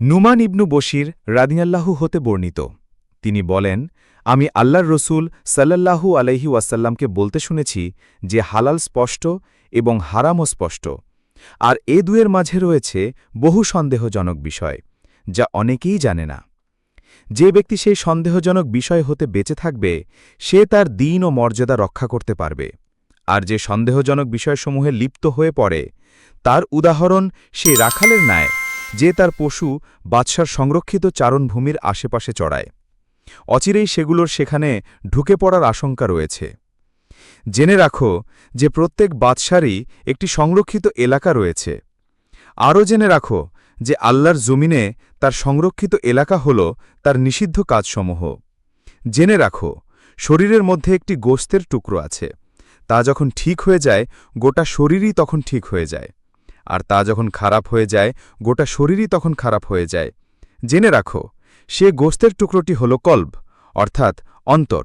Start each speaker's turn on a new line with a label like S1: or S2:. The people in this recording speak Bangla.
S1: নুমান ইবনু বশির রাদিয়াল্লাহু হতে বর্ণিত। তিনি বলেন, আমি আল্লাহর রসুল সাল্লাল্লাহু আলাইহি ওয়াসাল্লামকে বলতে শুনেছি যে হালাল স্পষ্ট এবং হারামও স্পষ্ট। আর এ দুয়ের মাঝে রয়েছে বহু সন্দেহজনক বিষয়, যা অনেকেই জানে না। যে ব্যক্তি সেই সন্দেহজনক বিষয় হতে বেঁচে থাকবে, সে তার দিন ও মর্যাদা রক্ষা করতে পারবে। আর যে সন্দেহজনক বিষয়সমূহে লিপ্ত হয়ে পড়ে, তার উদাহরণ সেই রাখালের ন্যায়। যে তার পশু বাদশার সংরক্ষিত চারণভূমির আশেপাশে চড়ায়। অচিরেই সেগুলোর সেখানে ঢুকে পড়ার আশঙ্কা রয়েছে। জেনে রাখো যে প্রত্যেক বাদশারই একটি সংরক্ষিত এলাকা রয়েছে। আরও জেনে রাখো যে আল্লাহর জমিনে তার সংরক্ষিত এলাকা হল তার নিষিদ্ধ কাজসমূহ। জেনে রাখো, শরীরের মধ্যে একটি গোস্তের টুকরো আছে। তা যখন ঠিক হয়ে যায়, গোটা শরীরই তখন ঠিক হয়ে যায়। আর তা যখন খারাপ হয়ে যায়, গোটা শরীরই তখন খারাপ হয়ে যায়। জেনে রাখো, সে গোস্তের টুকরোটি হল কল্ব, অর্থাৎ অন্তর।